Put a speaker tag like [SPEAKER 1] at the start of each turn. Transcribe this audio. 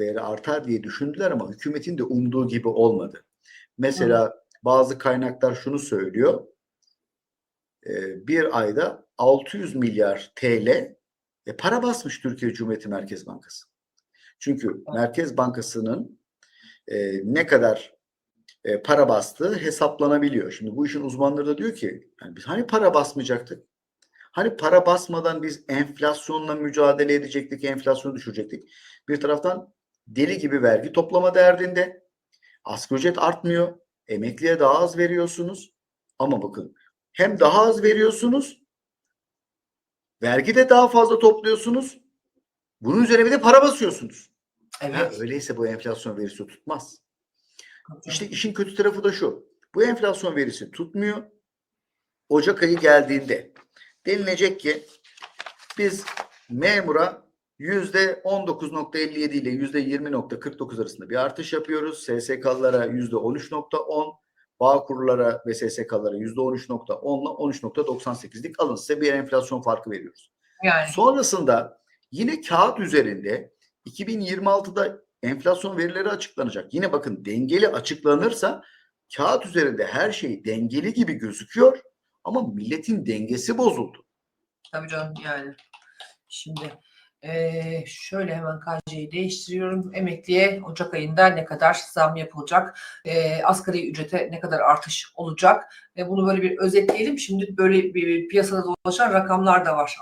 [SPEAKER 1] değeri artar diye düşündüler ama hükümetin de umduğu gibi olmadı. Mesela bazı kaynaklar şunu söylüyor. Ee, bir ayda 600 milyar TL para basmış Türkiye Cumhuriyeti Merkez Bankası. Çünkü Merkez Bankası'nın e, ne kadar e, para bastığı hesaplanabiliyor. Şimdi bu işin uzmanları da diyor ki yani biz hani para basmayacaktık? Hani para basmadan biz enflasyonla mücadele edecektik, enflasyonu düşürecektik. Bir taraftan deli gibi vergi toplama derdinde. Asgari ücret artmıyor. Emekliye daha az veriyorsunuz. Ama bakın hem daha az veriyorsunuz, vergi de daha fazla topluyorsunuz. Bunun üzerine bir de para basıyorsunuz. Ha,
[SPEAKER 2] Evet.
[SPEAKER 1] öyleyse bu enflasyon verisi tutmaz. İşte işin kötü tarafı da şu. Bu enflasyon verisi tutmuyor. Ocak ayı geldiğinde denilecek ki biz memura 19.57 ile yüzde 20.49 arasında bir artış yapıyoruz. SSK'lara yüzde 13.10, bağ kurlara ve SSK'lara yüzde 13.10 ile 13.98'lik alın size bir enflasyon farkı veriyoruz.
[SPEAKER 2] Yani
[SPEAKER 1] Sonrasında yine kağıt üzerinde 2026'da enflasyon verileri açıklanacak. Yine bakın dengeli açıklanırsa kağıt üzerinde her şey dengeli gibi gözüküyor ama milletin dengesi bozuldu.
[SPEAKER 2] tabii canım yani. Şimdi eee, şöyle hemen KC'yi değiştiriyorum. Emekliye Ocak ayında ne kadar zam yapılacak? Eee asgari ücrete ne kadar artış olacak? Ve bunu böyle bir özetleyelim. Şimdi böyle bir piyasada dolaşan rakamlar da var.